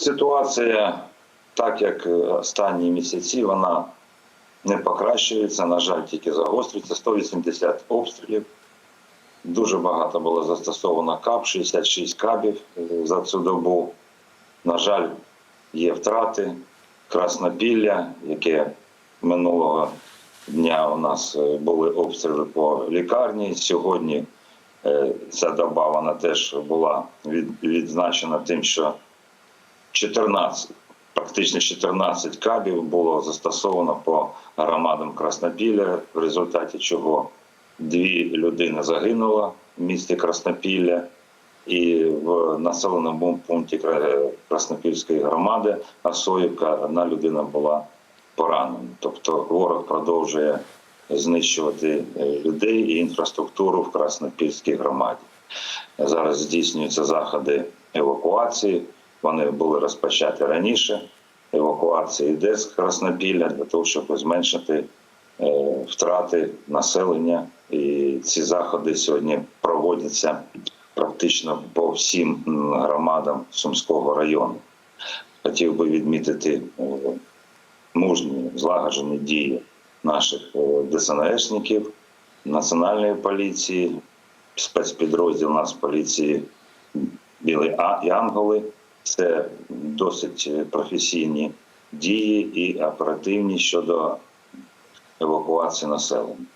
Ситуація, так як е, останні місяці, вона не покращується, на жаль, тільки загострюється. 180 обстрілів. Дуже багато було застосовано кап, 66 кабів е, за цю добу. На жаль, є втрати. Краснопілля, яке минулого дня у нас е, були обстріли по лікарні. Сьогодні ця доба вона теж була відзначена тим, що 14, практично 14 кабів було застосовано по громадам Краснопілля, в результаті чого дві людини загинуло в місті Краснопілля. І в населеному пункті Краснопільської громади Асоївка одна людина була поранена. Тобто ворог продовжує знищувати е, людей і інфраструктуру в Краснопільській громаді. Зараз здійснюються заходи евакуації. Вони були розпочаті раніше. Евакуація йде з Краснопілля для того, щоб зменшити е, втрати населення. І ці заходи сьогодні проводяться практично по всім громадам Сумського району. Хотів би відмітити е, мужні злагоджені дії наших е, ДСНСників, Національної поліції, спецпідрозділ Нацполіції Білий А- Янголи. Це досить професійні дії і оперативні щодо евакуації населення.